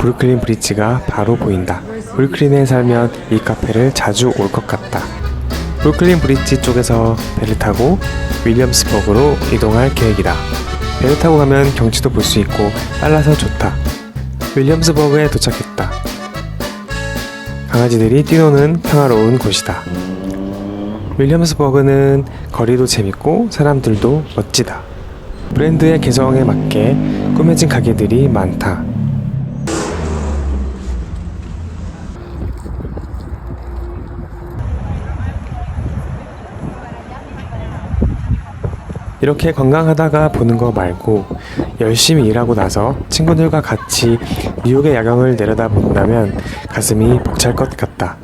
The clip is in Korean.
브루클린 브릿지가 바로 보인다. 브루클린에 살면 이 카페를 자주 올 것 같다. 브루클린 브릿지 쪽에서 배를 타고 윌리엄스버그로 이동할 계획이다. 배를 타고 가면 경치도 볼 수 있고 빨라서 좋다. 윌리엄스버그에 도착했다. 강아지들이 뛰노는 평화로운 곳이다. 윌리엄스버그는 거리도 재밌고 사람들도 멋지다. 브랜드의 개성에 맞게 꾸며진 가게들이 많다. 이렇게 관광하다가 보는 거 말고 열심히 일하고 나서 친구들과 같이 뉴욕의 야경을 내려다 본다면 가슴이 벅찰 것 같다.